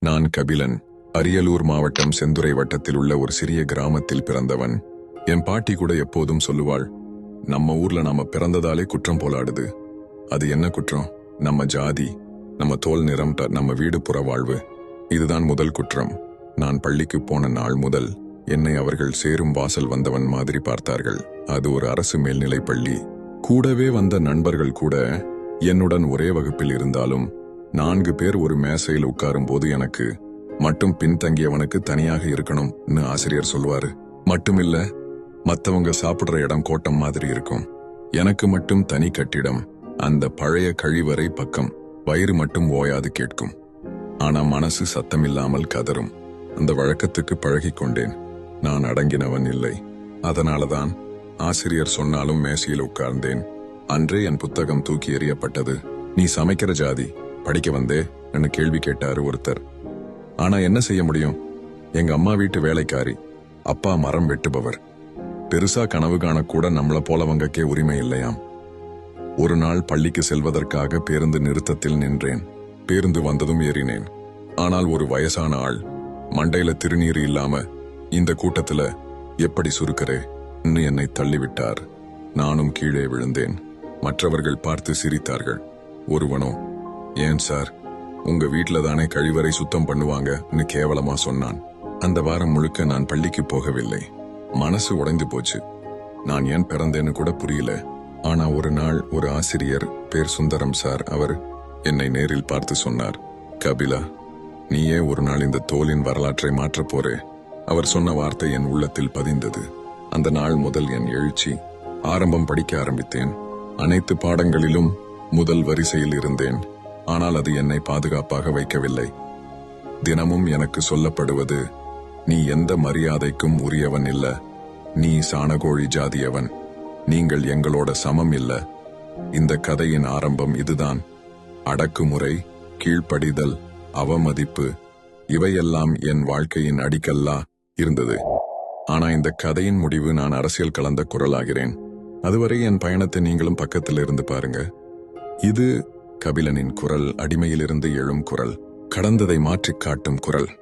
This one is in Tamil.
நான் கபிலன் அரியலூர் மாவட்டம் செந்துறை வட்டத்தில் உள்ள ஒரு சிறிய கிராமத்தில் பிறந்தவன். என் பாட்டி கூட எப்போதும் சொல்லுவாள் நம்ம ஊர்ல நாம பிறந்ததாலே குற்றம் போலாடுது. அது என்ன குற்றம்? நம்ம ஜாதி நம்ம தோல் நிறம் நம்ம வீடு புற வாழ்வு. இதுதான் முதல் குற்றம். நான் பள்ளிக்கு போன நாள் முதல் என்னை அவர்கள் சேரும் வாசல் வந்தவன் மாதிரி பார்த்தார்கள். அது ஒரு அரசு மேல்நிலை பள்ளி. கூடவே வந்த நண்பர்கள் கூட என்னுடன் ஒரே வகுப்பில் இருந்தாலும் நான்கு பேர் ஒரு மேசையில் உட்காரும் போது எனக்கு மட்டும் பின்தங்கியவனுக்கு தனியாக இருக்கணும்னு ஆசிரியர் சொல்வாரு மட்டுமில்ல மத்தவங்க சாப்பிடுற இடம் கோட்டம் மாதிரி இருக்கும். எனக்கு மட்டும் தனி கட்டிடம் அந்த பழைய கழிவறை பக்கம். வயிறு மட்டும் ஓயாது கேட்கும். ஆனா மனசு சத்தமில்லாமல் கதறும். அந்த வழக்கத்துக்கு பழகிக் கொண்டேன். நான் அடங்கினவன் இல்லை. அதனாலதான் ஆசிரியர் சொன்னாலும் மேசையில் உட்கார்ந்தேன். அன்றே என் புத்தகம் தூக்கி எறியப்பட்டது. நீ சமைக்கிற ஜாதி படிக்க வந்தே என்று கேள்வி கேட்டாரு ஒருத்தர். ஆனா என்ன செய்ய முடியும்? எங்க அம்மா வீட்டு வேலைக்காரி அப்பா மரம் வெட்டுபவர். பெருசா கனவு காணக்கூட நம்மள போலவங்கக்கே உரிமை இல்லையாம். ஒரு நாள் பள்ளிக்கு செல்வதற்காக பேருந்து நிறுத்தத்தில் நின்றேன். பேருந்து வந்ததும் ஏறினேன். ஆனால் ஒரு வயசான ஆள் மண்டையில திருநீர் இல்லாம இந்த கூட்டத்துல எப்படி சுருக்கரே என்னை தள்ளிவிட்டார். நானும் கீழே விழுந்தேன். மற்றவர்கள் பார்த்து சிரித்தார்கள். ஒருவனோ ஏன் சார்? உங்க வீட்ல தானே கழிவறை சுத்தம் பண்ணுவாங்கன்னு கேவலமா சொன்னான். அந்த வாரம் முழுக்க நான் பள்ளிக்கு போகவில்லை. மனசு உடைந்து போச்சு. நான் ஏன் பிறந்தேன்னு கூட புரியல. ஆனா ஒரு நாள் ஒரு ஆசிரியர் பேர் சுந்தரம் சார் அவர் என்னை நேரில் பார்த்து சொன்னார். கபிலா நீயே ஒரு நாள் இந்த தோலின் வரலாற்றை மாற்றப் போறே. அவர் சொன்ன வார்த்தை என் உள்ளத்தில் பதிந்தது. அந்த நாள் முதல் என் எழுச்சி. ஆரம்பம் படிக்க ஆரம்பித்தேன். அனைத்து பாடங்களிலும் முதல் வரிசையில் இருந்தேன். ஆனால் அது என்னை பாதுகாப்பாக வைக்கவில்லை. தினமும் எனக்கு சொல்லப்படுவது நீ எந்த மரியாதைக்கும் உரியவன் இல்ல. நீ சாணகோழி ஜாதியவன். நீங்கள் எங்களோட சமம் இல்ல. இந்த கதையின் ஆரம்பம் இதுதான். அடக்குமுறை கீழ்ப்படிதல் அவமதிப்பு இவையெல்லாம் என் வாழ்க்கையின் அடிக்கல்லா இருந்தது. ஆனா இந்த கதையின் முடிவு நான் அரசியல் கலந்த குரலாகிறேன். அதுவரை என் பயணத்தை நீங்களும் பக்கத்தில் இருந்து பாருங்க. இது கபிலனின் குரல் அடிமையிலிருந்து எழும் குரல் கடந்ததை மாற்றிக் காட்டும் குரல்.